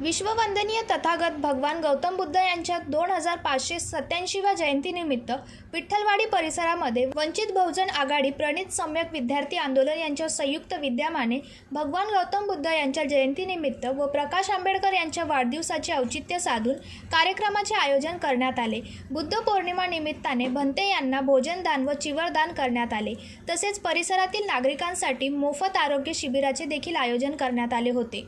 विश्ववंदनीय तथागत भगवान गौतम बुद्ध यांच्या दोन हजार पाचशे सत्याऐंशीव्या जयंतीनिमित्त विठ्ठलवाडी परिसरामध्ये वंचित बहुजन आघाडी प्रणित सम्यक विद्यार्थी आंदोलन यांच्या संयुक्त विद्यमाने भगवान गौतम बुद्ध यांच्या जयंतीनिमित्त व प्रकाश आंबेडकर यांच्या वाढदिवसाचे औचित्य साधून कार्यक्रमाचे आयोजन करण्यात आले. बुद्ध पौर्णिमा निमित्ताने भंते यांना भोजनदान व चिवरदान करण्यात आले. तसेच परिसरातील नागरिकांसाठी मोफत आरोग्य शिबिराचे देखील आयोजन करण्यात आले होते.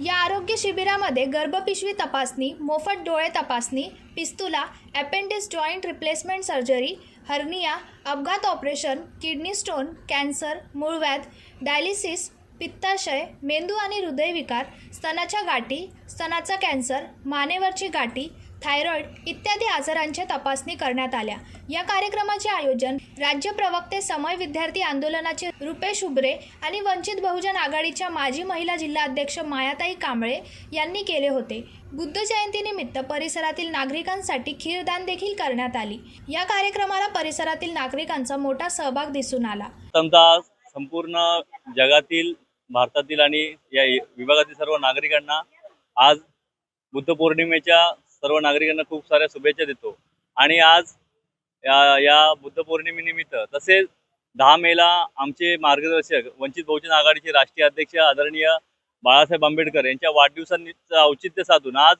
या आरोग्य शिबिरामध्ये गर्भपिशवी तपासणी मोफत डोळे तपासणी पिस्तुला appendix joint replacement surgery hernia अपघात ऑपरेशन किडनी स्टोन कॅन्सर मूळव्याध डायलिसिस पित्ताशय मेंदू आणि हृदयविकार स्तनाच्या गाठी स्तनाचा कॅन्सर मानेवरची गाठी थायरॉईड इत्यादी आजारांच्या तपासणी करण्यात आल्या. या कार्यक्रमाचे आयोजन राज्य प्रवक्ते समय विद्यार्थी आंदोलनाचे रुपेश उबरे आणि वंचित बहुजन आघाडीच्या माजी महिला जिल्हा अध्यक्ष मायाताई कांबळे यांनी केले होते. बुद्ध जयंतीनिमित्त परिसरातील नागरिकांसाठी खीरदान देखील करण्यात आली. या कार्यक्रमाला परिसरातील नागरिकांचा मोठा सहभाग दिसून आला. समजा संपूर्ण जगातील भारतातील आणि या विभागातील सर्व नागरिकांना आज बुद्ध पौर्णिमेच्या सर्व नागरिकांना खूप साऱ्या शुभेच्छा देतो. आणि आज या या बुद्ध पौर्णिमेनिमित्त तसेच दहा मेला आमचे मार्गदर्शक वंचित बहुजन आघाडीचे राष्ट्रीय अध्यक्ष आदरणीय बाळासाहेब आंबेडकर यांच्या वाढदिवसांचं औचित्य साधून आज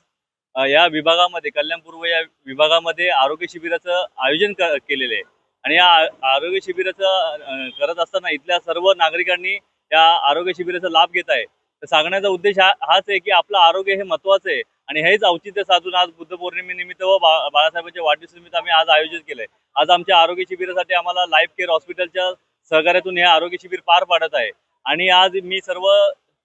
या विभागामध्ये कल्याणपूर्व या विभागामध्ये आरोग्य शिबिराचं आयोजन क केलेलं आहे. आणि या आरोग्य शिबिराचं करत असताना इथल्या सर्व नागरिकांनी या आरोग्य शिबिराचा लाभ घेत आहे. तर सांगण्याचा उद्देश हा हाच आहे की आपलं आरोग्य हे महत्वाचं आहे. आणि हेच औचित्य साधून आज बुद्ध पौर्णिमेनिमित्त व बा बाळासाहेबांच्या वाढदिवसानिमित्त आम्ही आज आयोजित केलंय. आज आमच्या आरोग्य शिबिरासाठी आम्हाला लाईफ केअर हॉस्पिटलच्या सहकार्यातून हे आरोग्य शिबिर पार पाडत आहे. आणि आज मी सर्व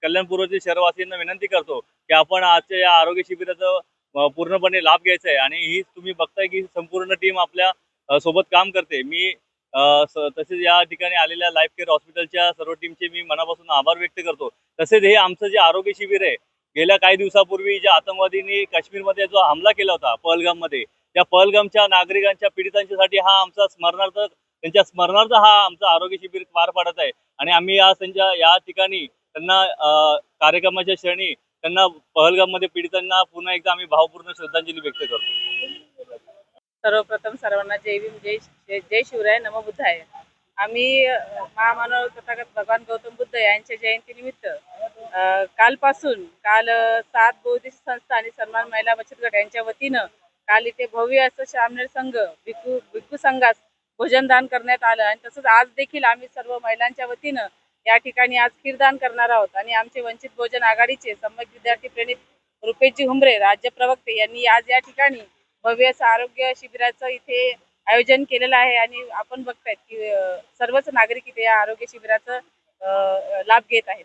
कल्याणपूर्वतील शहरवासियांना विनंती करतो की आपण आजच्या या आरोग्य शिबिराचा पूर्णपणे लाभ घ्यायचा आहे. आणि ही तुम्ही बघताय की संपूर्ण टीम आपल्यासोबत काम करते. मी तसेच या ठिकाणी आलेल्या लाईफ केअर हॉस्पिटलच्या सर्व टीमचे मी मनापासून आभार व्यक्त करतो. तसेच हे आमचं जे आरोग्य शिबिर आहे गेल्या काही दिवसापूर्वी ज्या आतंकवादींनी काश्मीरमध्ये जो हमला केला होता पहलगाममध्ये त्या पहलगामच्या नागरिकांच्या पीडितांच्यासाठी हा आमचा स्मरणार्थ त्यांच्या स्मरणार्थ हा आमचा आरोग्य शिबिर पार पाडत आहे. आणि आम्ही आज त्यांच्या या ठिकाणी त्यांना कार्यक्रमाच्या श्रेणी त्यांना पहलगाममध्ये पीडितांना पुन्हा एकदा आम्ही भावपूर्ण श्रद्धांजली व्यक्त करतो. सर्वप्रथम सर्वांना जय भीम जय जय शिवराय शिवराय नमबुद्धाय आम्ही महामानव तथागत भगवान गौतम बुद्ध यांच्या जयंतीनिमित्त कालपासून काल सात बौद्धिक संस्था आणि सन्मान महिला बचत गट यांच्या वतीनं काल इथे भव्य असं श्यामनेर संघ भिक्खू भिक्खू संघास भोजनदान करण्यात आलं. आणि तसंच आज देखील आम्ही सर्व महिलांच्या वतीनं या ठिकाणी आज खीरदान करणार आहोत. आणि आमचे वंचित भोजन आघाडीचे सम्यक विद्यार्थी प्रणित रुपेशजी हुंबरे राज्य प्रवक्ते यांनी आज या ठिकाणी भव्य असं आरोग्य शिबिराचं इथे आयोजन केलेलं आहे. आणि आपण बघतायत की सर्वच नागरिक इथे या आरोग्य शिबिराचं लाभ घेत आहेत.